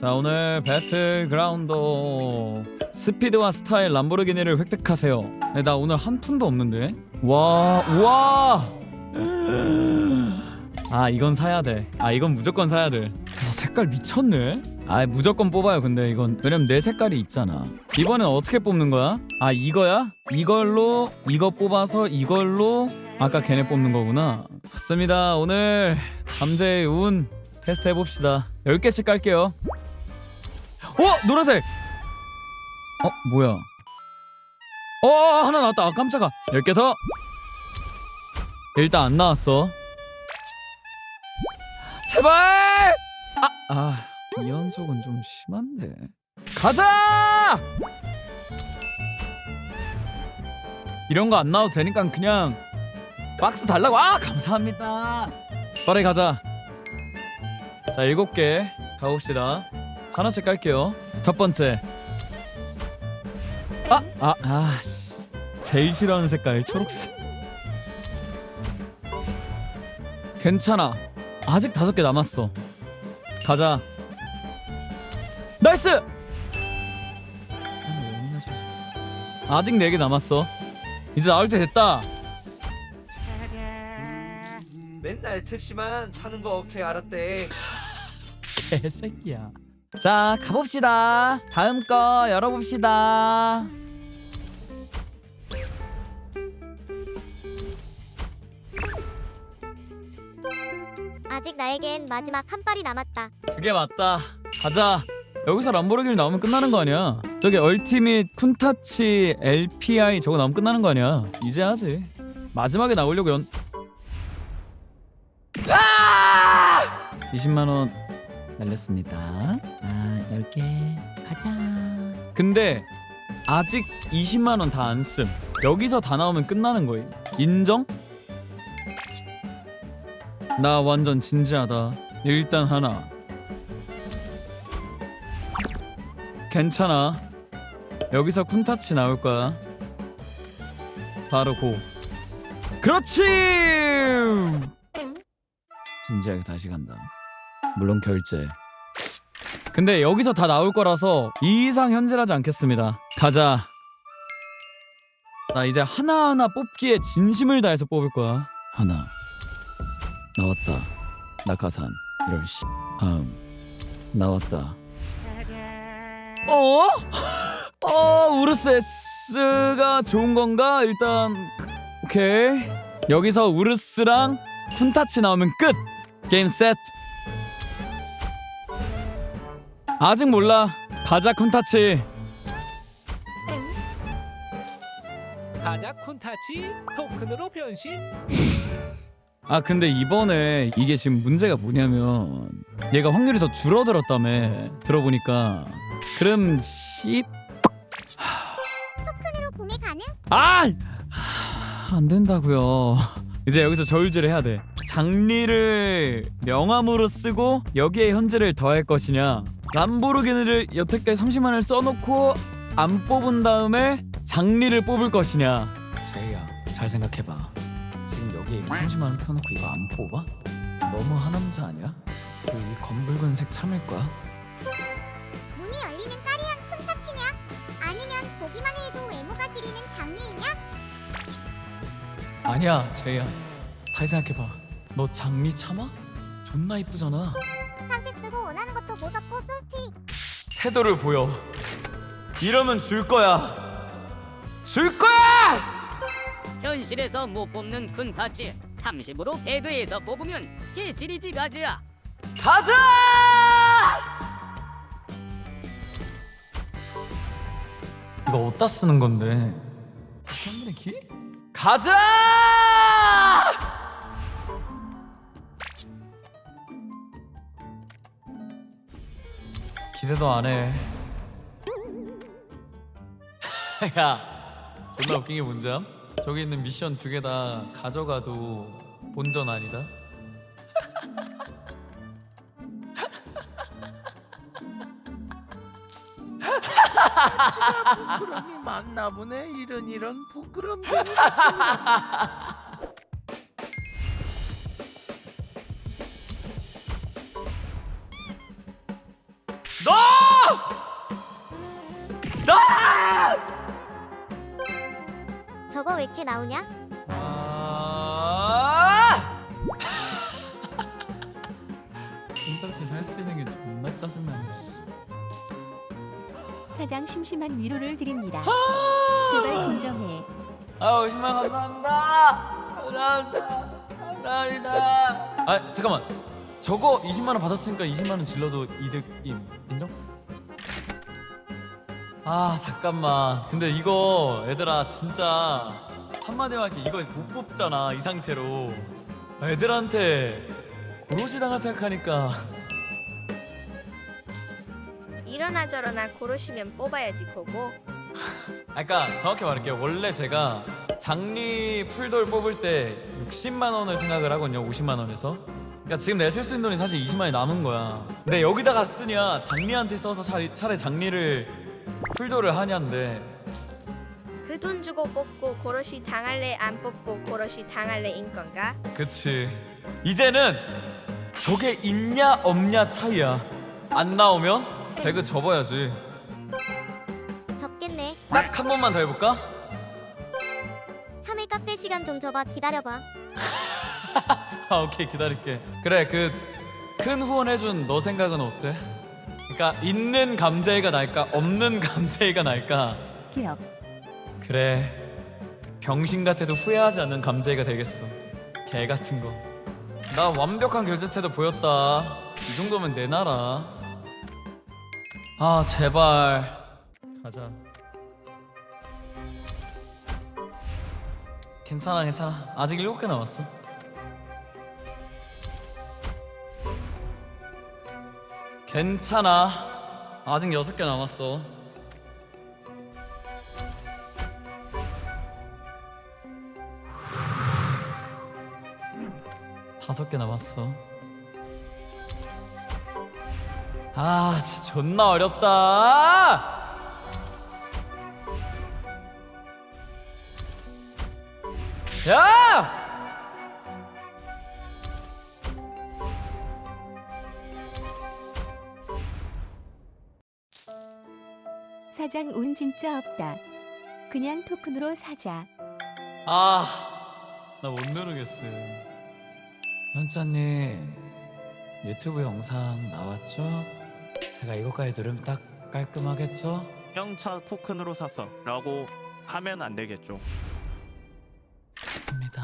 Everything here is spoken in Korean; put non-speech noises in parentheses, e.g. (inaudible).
자 오늘 배틀그라운드 스피드와 스타일 람보르기니를 획득하세요. 네, 나 오늘 한 푼도 없는데. 와 우와! 아 이건 사야 돼아 이건 무조건 사야 돼. 아, 색깔 미쳤네. 아 무조건 뽑아요 근데 이건. 왜냐면 내 색깔이 있잖아. 이번엔 어떻게 뽑는 거야? 아 이거야? 이걸로 이거 뽑아서 이걸로 아까 걔네 뽑는 거구나. 좋습니다. 오늘 감자의 운 테스트 해봅시다. 10개씩 깔게요 어? 노란색. 어 뭐야? 어 하나 나왔다. 아 깜짝아. 10개 더. 일단 안 나왔어. 제발! 아 아 연속은 좀 심한데. 가자! 이런 거 안 나와도 되니까 그냥 박스 달라고. 아 감사합니다. 빠르게 가자. 자 일곱 개 가봅시다 하나씩 깔게요. 첫 번째. 아 아아 제일 싫어하는 색깔 초록색. 괜찮아. 아직 다섯 개 남았어. 가자. 나이스! 아직 네 개 남았어. 이제 나올 때 됐다. 맨날 택시만 타는 거 오케이 알았대. (laughs) 개새끼야. 자, 가봅시다. 다음 거 열어봅시다. 아직 나에겐 마지막 한 발이 남았다. 그게 맞다. 가자. 여기서 람보르기니 나오면 끝나는 거 아니야? 저기 얼티밋 쿤타치 LPI 저거 나오면 끝나는 거 아니야? 이제 하지. 마지막에 나오려고 연. 아! 20만 원 날렸습니다. 아, 10개 가자. 근데 아직 20만 원 다 안 쓴. 여기서 다 나오면 끝나는 거임. 인정? 나 완전 진지하다. 일단 하나. 괜찮아. 여기서 쿤타치 나올 거야. 바로 고. 그렇지! 진지하게 다시 간다. 물론 결제. 근데 여기서 다 나올 거라서 이 이상 현질하지 않겠습니다. 가자. 나 이제 하나하나 뽑기에 진심을 다해서 뽑을 거야. 하나. 나왔다. 낙하산. 이럴 씨. 다음. 나왔다. 어? (laughs) 어, 우르스 S가 좋은 건가? 일단 오케이. 여기서 우르스랑 쿤타치 나오면 끝. 게임 셋. 아직 몰라. 가자 쿤타치. 가자 쿤타치 토큰으로 변신 아 근데 이번에 이게 지금 문제가 뭐냐면 얘가 확률이 더 줄어들었다며 들어보니까 그럼 10 토큰으로 구매 가능? 아! 안 된다고요. 이제 여기서 저울질을 해야 돼. 장리를 명함으로 쓰고 여기에 현질을 더할 것이냐. 람보르기니를 여태까지 30만 원을 써놓고 안 뽑은 다음에 장리를 뽑을 것이냐. 제이야, 잘 생각해봐. 지금 여기 30만 원 태워놓고 이거 안 뽑아? 너무 하남자 아니야? 그리고 이 검붉은색 참을 거야? 문이 열리는 까리한 쿤타치냐? 아니면 보기만 해도 외모가 지리는 장미이냐? 아니야, 제이야. 다시 생각해봐. 너 장미 참아? 존나 이쁘잖아. 태도를 보여. 이러면 줄 거야. 줄 거야! 현실에서 못 뽑는 쿤타치 30으로 배그에서 뽑으면 개지리지 가즈야 가자! 이거 어디다 쓰는 건데? 한번의 기? 가자! 기대도 안 해. (laughs) 야, 존나 웃긴 게 뭔지 암? 저기 있는 미션 두 개 다 가져가도 본전 아니다. 부끄럼이 많나 보네 이런 이런 너! (laughs) 왜 이렇게 나오냐? 아! (laughs) 콘텐츠 살수 있는 게 존나 짜증나네. 씨. 사장 심심한 위로를 드립니다. 아! 제발 진정해. 아유 10만 감사합니다. 감사합니다. 감사합니다. 아 잠깐만. 저거 20만 원 받았으니까 20만 원 질러도 이득임 인정? 아 잠깐만. 근데 이거 얘들아 진짜 한마디만 할게 이거 못 뽑잖아 이 상태로. 애들한테 고로시 당할 생각하니까 이러나 저러나 고르시면 뽑아야지 보고 아, 그러니까 정확히 말할게요. 원래 제가 장리 풀돌 뽑을 때 60만 원을 생각을 하거든요. 50만 원에서. 그러니까 지금 내가 쓸 수 있는 돈이 사실 20만 원이 남은 거야. 근데 여기다가 쓰냐 장리한테 써서 차라리, 차라리 장리를 풀돌을 하냐인데 그 돈 주고 뽑고 고르시 당할래 안 뽑고 고르시 당할래인 건가? 그치. 이제는 저게 있냐 없냐 차이야. 안 나오면 배그 접어야지. 접겠네. 딱 한 번만 더 해볼까? 참을 깎을 시간 좀 줘봐. 기다려봐. (laughs) 아 오케이 기다릴게 그래 그 큰 후원 해준 너 생각은 어때? 그러니까 있는 감자이가 날까 없는 (laughs) 감자이가 날까 기억. 그래 병신 같아도 후회하지 않는 감자이가 되겠어. 개 같은 거나 완벽한 결제 태도 보였다. 이 정도면 내놔라. 아 제발. 가자. 괜찮아 괜찮아. 아직 일곱 개 남았어. 괜찮아. 아직 여섯 개 남았어. 다섯 개 남았어. 아, 진짜 존나 어렵다. 야! 사장 운 진짜 없다. 그냥 토큰으로 사자. 아, 나 못 누르겠어요. 현자님, 유튜브 영상 나왔죠? 제가 이거까지 누르면 딱 깔끔하겠죠? 형차 토큰으로 샀어 라고 하면 안 되겠죠 좋습니다.